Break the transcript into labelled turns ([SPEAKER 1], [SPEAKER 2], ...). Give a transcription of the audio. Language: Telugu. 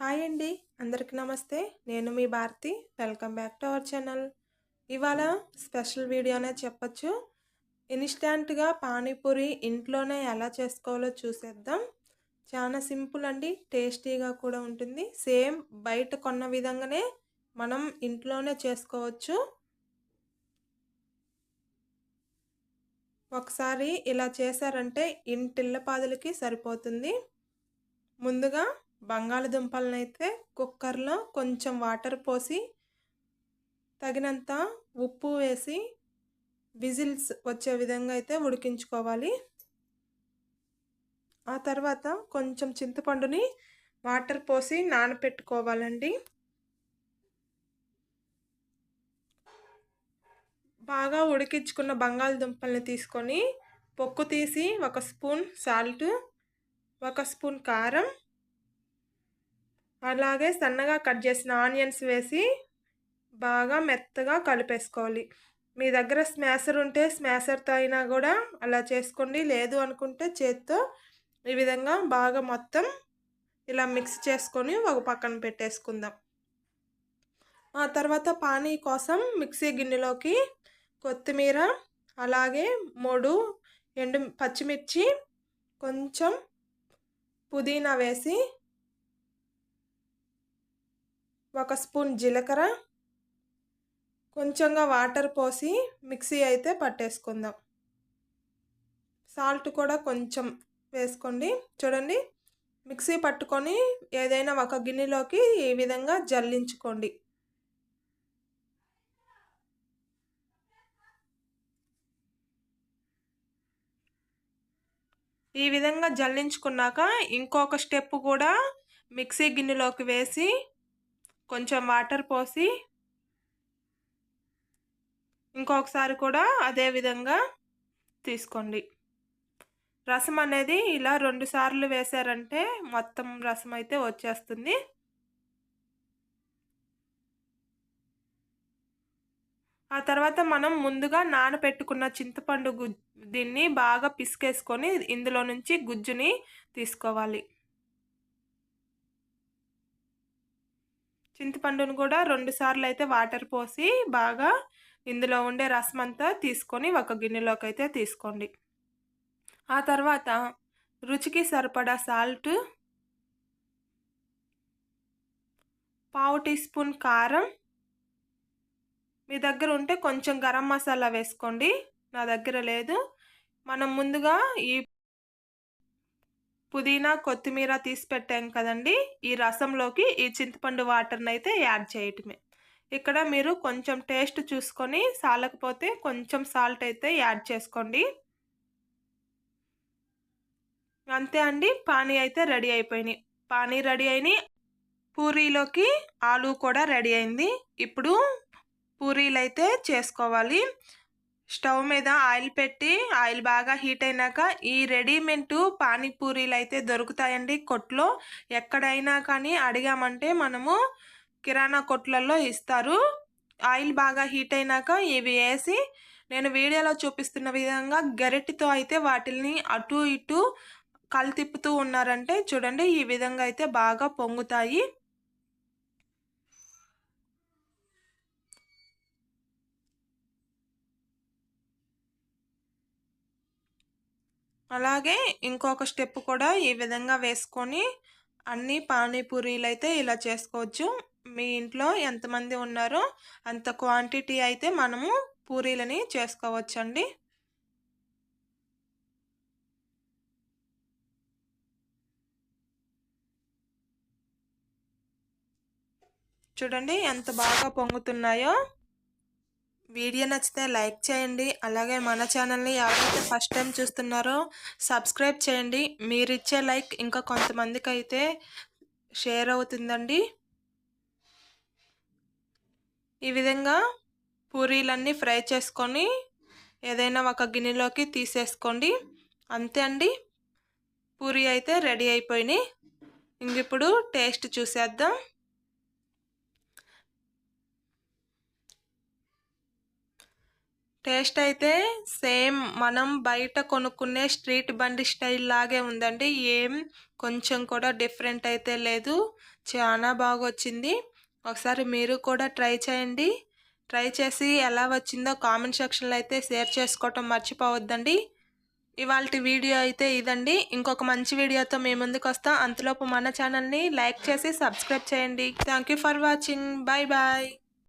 [SPEAKER 1] హాయ్ అండి. అందరికీ నమస్తే. నేను మీ Bharathi. Welcome back to our channel. ఇవాళ స్పెషల్ వీడియోనే చెప్పచ్చు. ఇన్స్టాంట్గా పానీపూరి ఇంట్లోనే ఎలా చేసుకోవాలో చూసేద్దాం. చాలా సింపుల్ అండి. టేస్టీగా కూడా ఉంటుంది. సేమ్ బయట కొన్న విధంగానే మనం ఇంట్లోనే చేసుకోవచ్చు. ఒకసారి ఇలా చేశారంటే ఇంటిల్లపాదులకి సరిపోతుంది. ముందుగా బంగాళదుంపలనైతే అయితే కుక్కర్లో కొంచెం వాటర్ పోసి తగినంత ఉప్పు వేసి విజిల్స్ వచ్చే విధంగా అయితే ఉడికించుకోవాలి. ఆ తర్వాత కొంచెం చింతపండుని వాటర్ పోసి నానపెట్టుకోవాలండి. బాగా ఉడికించుకున్న బంగాళదుంపల్ని తీసుకొని పొక్కు తీసి ఒక స్పూన్ సాల్ట్ ఒక స్పూన్ కారం అలాగే సన్నగా కట్ చేసిన ఆనియన్స్ వేసి బాగా మెత్తగా కలిపేసుకోవాలి. మీ దగ్గర స్మాసర్ ఉంటే స్మాసర్తో అయినా కూడా అలా చేసుకోండి. లేదు అనుకుంటే చేత్తో ఈ విధంగా బాగా మొత్తం ఇలా మిక్స్ చేసుకొని ఒక పక్కన పెట్టేసుకుందాం. ఆ తర్వాత పానీ కోసం మిక్సీ గిన్నెలోకి కొత్తిమీర అలాగే మూడు ఎండు పచ్చిమిర్చి కొంచెం పుదీనా వేసి ఒక స్పూన్ జీలకర్ర కొంచెంగా వాటర్ పోసి మిక్సీ అయితే పట్టేసుకుందాం. సాల్ట్ కూడా కొంచెం వేసుకోండి. చూడండి మిక్సీ పట్టుకొని ఏదైనా ఒక గిన్నెలోకి ఈ విధంగా జల్లించుకోండి. ఈ విధంగా జల్లించుకున్నాక ఇంకొక స్టెప్ కూడా మిక్సీ గిన్నెలోకి వేసి కొంచెం వాటర్ పోసి ఇంకొకసారి కూడా అదే విధంగా తీసుకోండి. రసం అనేది ఇలా రెండు సార్లు వేసారంటే మొత్తం రసం అయితే వచ్చేస్తుంది. ఆ తర్వాత మనం ముందుగా నానబెట్టుకున్న చింతపండు గుజ్ దీన్ని బాగా పిసికేసుకొని ఇందులో నుంచి గుజ్జుని తీసుకోవాలి. చింతపండును కూడా రెండు సార్లు అయితే వాటర్ పోసి బాగా ఇందులో ఉండే రసం అంతా తీసుకొని ఒక గిన్నెలోకి అయితే తీసుకోండి. ఆ తర్వాత రుచికి సరిపడా సాల్ట్ పావు టీ స్పూన్ కారం మీ దగ్గర ఉంటే కొంచెం గరం మసాలా వేసుకోండి. నా దగ్గర లేదు. మనం ముందుగా ఈ పుదీనా కొత్తిమీర తీసి పెట్టాం కదండి. ఈ రసంలోకి ఈ చింతపండు వాటర్ని అయితే యాడ్ చేయటమే. ఇక్కడ మీరు కొంచెం టేస్ట్ చూసుకొని సాలకపోతే కొంచెం సాల్ట్ అయితే యాడ్ చేసుకోండి. అంతే అండి. పానీ అయితే రెడీ అయిపోయినాయి. పానీ రెడీ అయినాయి. పూరీలోకి ఆలు కూడా రెడీ అయింది. ఇప్పుడు పూరీలు అయితే చేసుకోవాలి. స్టవ్ మీద ఆయిల్ పెట్టి ఆయిల్ బాగా హీట్ అయినాక ఈ రెడీమేడ్ పానీపూరీలు అయితే దొరుకుతాయండి కొట్లో. ఎక్కడైనా కానీ అడిగామంటే మనము కిరాణా కొట్లలో ఇస్తారు. ఆయిల్ బాగా హీట్ అయినాక ఇవి వేసి నేను వీడియోలో చూపిస్తున్న విధంగా గరిటితో అయితే వాటిని అటు ఇటు కళ్ళు తిప్పుతూ ఉన్నారంటే చూడండి ఈ విధంగా అయితే బాగా పొంగుతాయి. అలాగే ఇంకొక స్టెప్ కూడా ఈ విధంగా వేసుకొని అన్ని పానీపూరీలు అయితే ఇలా చేసుకోవచ్చు. మీ ఇంట్లో ఎంతమంది ఉన్నారో అంత క్వాంటిటీ అయితే మనము పూరీలని చేసుకోవచ్చండి. చూడండి ఎంత బాగా పొంగుతున్నాయో. వీడియో నచ్చితే లైక్ చేయండి. అలాగే మన ఛానల్ని ఎవరైతే ఫస్ట్ టైం చూస్తున్నారో సబ్స్క్రైబ్ చేయండి. మీరు ఇచ్చే లైక్ ఇంకా కొంతమందికి అయితే షేర్ అవుతుందండి. ఈ విధంగా పూరీలన్నీ ఫ్రై చేసుకొని ఏదైనా ఒక గిన్నెలోకి తీసేసుకోండి. అంతే అండి. పూరీ అయితే రెడీ అయిపోయినాయి. ఇంక ఇప్పుడు టేస్ట్ చూసేద్దాం. టేస్ట్ అయితే సేమ్ మనం బయట కొనుక్కునే స్ట్రీట్ బండి స్టైల్ లాగే ఉందండి. ఏం కొంచెం కూడా డిఫరెంట్ అయితే లేదు. చాలా బాగా వచ్చింది ఒకసారి మీరు కూడా ట్రై చేయండి. ట్రై చేసి ఎలా వచ్చిందో కామెంట్ సెక్షన్లో అయితే షేర్ చేసుకోవటం మర్చిపోవద్దండి. ఇవాళ వీడియో అయితే ఇదండి. ఇంకొక మంచి వీడియోతో మేము ముందుకు వస్తాం. అంతలోపు మన ఛానల్ని లైక్ చేసి సబ్స్క్రైబ్ చేయండి. Thank for watching. Bye bye